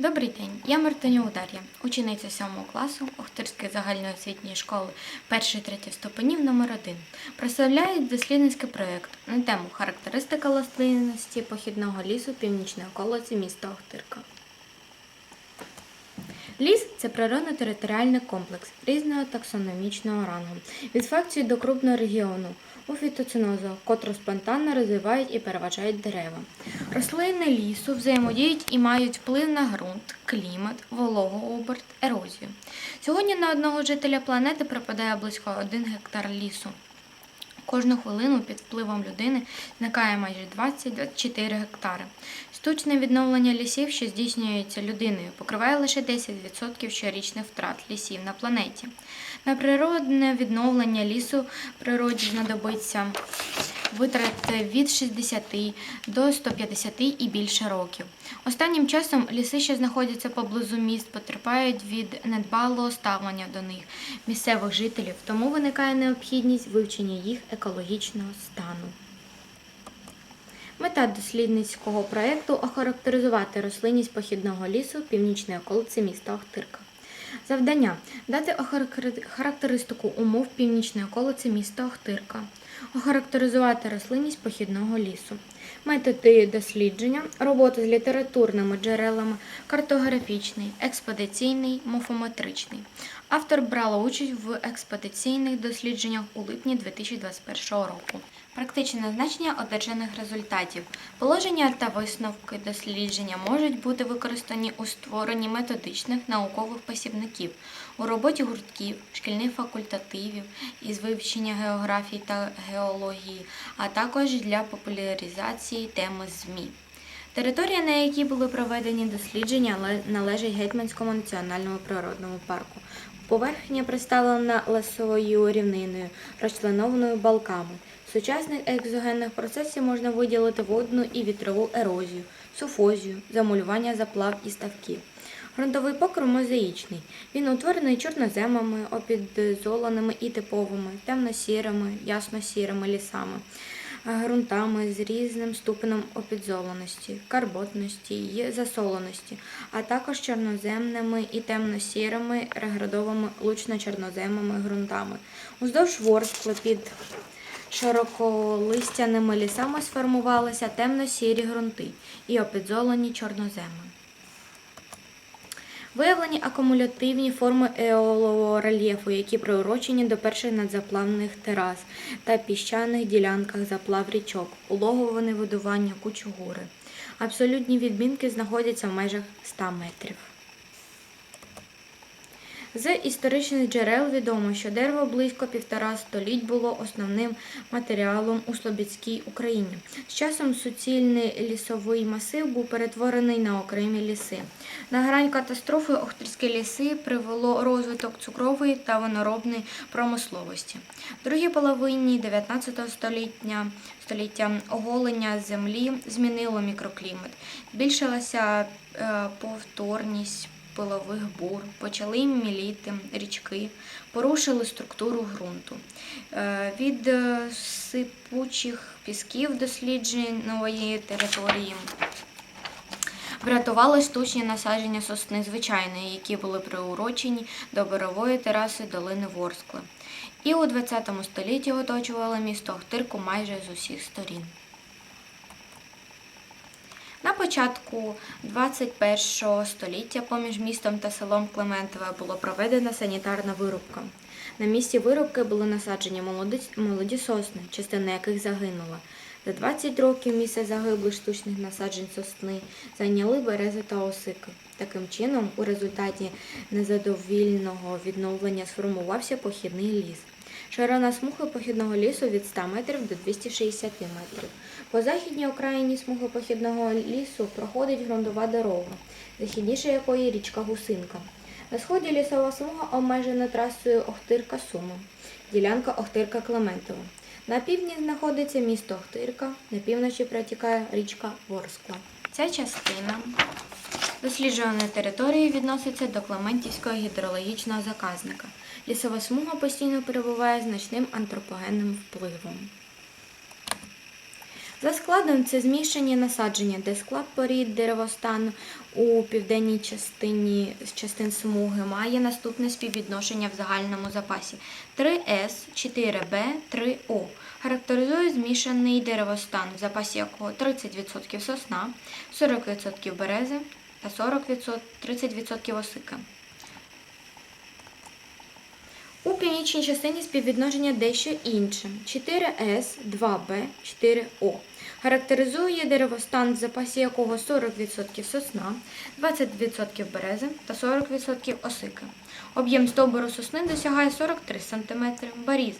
Добрий день, я Мартинюк Дар'я, учениця 7 класу Охтирської загальноосвітньої школи 1-3 ступенів номер 1 Представляю дослідницький проєкт на тему характеристика рослинності похідного лісу північної околиці міста Охтирка. Ліс це природно-територіальний комплекс різного таксономічного рангу, від факції до крупного регіону у фітоцинозу, котру спонтанно розвивають і переважають дерева. Рослини лісу взаємодіють і мають вплив на ґрунт, клімат, вологооберт, ерозію. Сьогодні на одного жителя планети припадає близько 1 гектар лісу. Кожну хвилину під впливом людини зникає майже 20-24 гектари. Штучне відновлення лісів, що здійснюється людиною, покриває лише 10% щорічних втрат лісів на планеті. На природне відновлення лісу природі знадобиться витрати від 60 до 150 і більше років. Останнім часом ліси, що знаходяться поблизу міст, потерпають від недбалого ставлення до них місцевих жителів, тому виникає необхідність вивчення їх екологічного стану. Мета дослідницького проєкту охарактеризувати рослинність похідного лісу в північної околиці міста Охтирка. Завдання. Дати характеристику умов північної околиці міста Охтирка, охарактеризувати рослинність похідного лісу, методи дослідження, роботи з літературними джерелами, картографічний, експедиційний, морфометричний. Автор брала участь в експедиційних дослідженнях у липні 2021 року. Практичне значення одержаних результатів. Положення та висновки дослідження можуть бути використані у створенні методичних наукових посібників, у роботі гуртків, шкільних факультативів із вивчення географії та геології, а також для популяризації теми ЗМІ. Територія, на якій були проведені дослідження, належить Гетьманському національному природному парку. Поверхня представлена лесовою рівниною, розчленованою балками. Сучасних екзогенних процесів можна виділити водну і вітрову ерозію, суфозію, замулювання заплав і ставків. Грунтовий покрив мозаїчний. Він утворений чорноземами, опідзоленими і типовими, темно-сірими, ясно-сірими лісами, ґрунтами з різним ступенем опідзоленості, карботності і засоленості, а також чорноземними і темно-сірими реградовими лучно-чорноземними ґрунтами. Уздовж ворскли під широколистяними лісами сформувалися темно-сірі ґрунти і опідзолені чорноземи. Виявлені акумулятивні форми еолового рельєфу, які приурочені до перших надзаплавних терас та піщаних ділянках заплав річок, улоговане видування кучугури. Абсолютні відмінки знаходяться в межах 100 метрів. З історичних джерел відомо, що дерево близько півтора століть було основним матеріалом у Слобідській Україні. З часом суцільний лісовий масив був перетворений на окремі ліси. На грань катастрофи Охтирські ліси привело розвиток цукрової та виноробної промисловості. В другій половині 19 століття, століття оголення землі змінило мікроклімат. Збільшилася е, повторність пилових бур, почали міліти річки, порушили структуру ґрунту. Е, Від е, сипучих пісків дослідженої території врятували штучні насадження сосни звичайної, які були приурочені до борової тераси долини Ворскли. І у ХХ столітті оточували місто Охтирку майже з усіх сторін. На початку 21 століття поміж містом та селом Клементове було проведена санітарна вирубка. На місці вирубки були насаджені молоді, молоді сосни, частина яких загинула. За 20 років місце загиблих штучних насаджень сосни зайняли берези та осики. Таким чином, у результаті незадовільного відновлення сформувався похідний ліс. Ширина смуги похідного лісу від 100 метрів до 260 метрів. По західній окраїні смуги похідного лісу проходить ґрунтова дорога, західніше якої річка Гусинка. На сході лісова смуга обмежена трасою Охтирка-Суми, ділянка Охтирка-Клементова. На півдні знаходиться місто Охтирка, на півночі протікає річка Ворскла. Ця частина досліджуваної території відноситься до Клементівського гідрологічного заказника. Лісова смуга постійно перебуває значним антропогенним впливом. За складом це змішані насадження, де склад порід деревостану у південній частині частин смуги має наступне співвідношення в загальному запасі 3С, 4Б, 3О. Характеризує змішаний деревостан, в запасі якого 30% сосна, 40% берези та 40%, 30% осика. У північній частині співвідношення дещо інше. 4С, 2Б, 4О. Характеризує деревостан, в запасі якого 40% сосна, 20% берези та 40% осики. Об'єм стовбуру сосни досягає 43 см, баріз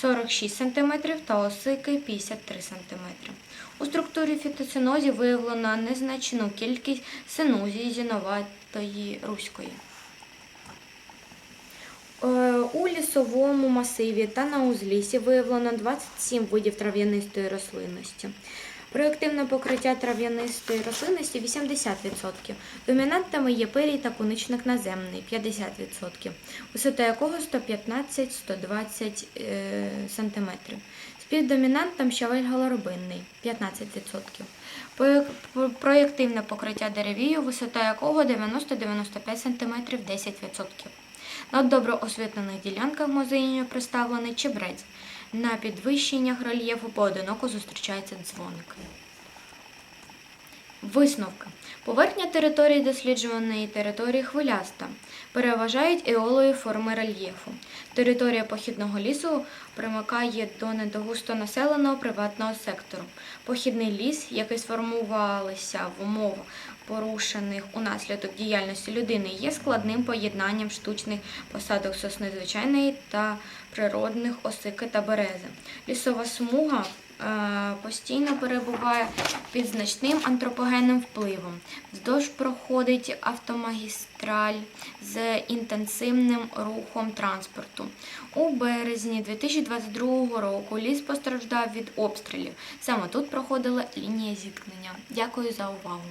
46 см та осики 53 см. У структурі фітоцинозів виявлено незначну кількість синузії зіноватої руської. Е, У лісовому масиві та на узліссі виявлено 27 видів трав'янистої рослинності. Проєктивне покриття трав'янистої рослинності 80%. Домінантами є пирій та куничник наземний 50%, висота якого 115-120 е, см. Співдомінантом щавель галоробинний 15%. Проєктивне покриття деревію, висота якого 90-95 см 10%. На добре освітлених ділянках музею представлений чебрець. На підвищеннях рельєфу поодиноко зустрічається дзвоник. Висновки. Поверхня території досліджуваної території хвиляста. Переважають еолові форми рельєфу. Територія похідного лісу примикає до недогустонаселеного приватного сектору. Похідний ліс, який сформувалися в умовах, порушених унаслідок діяльності людини, є складним поєднанням штучних посадок сосни звичайної та природних осики та берези. Лісова смуга е, постійно перебуває під значним антропогенним впливом. Вздовж проходить автомагістраль з інтенсивним рухом транспорту. У березні 2022 року ліс постраждав від обстрілів. Саме тут проходила лінія зіткнення. Дякую за увагу.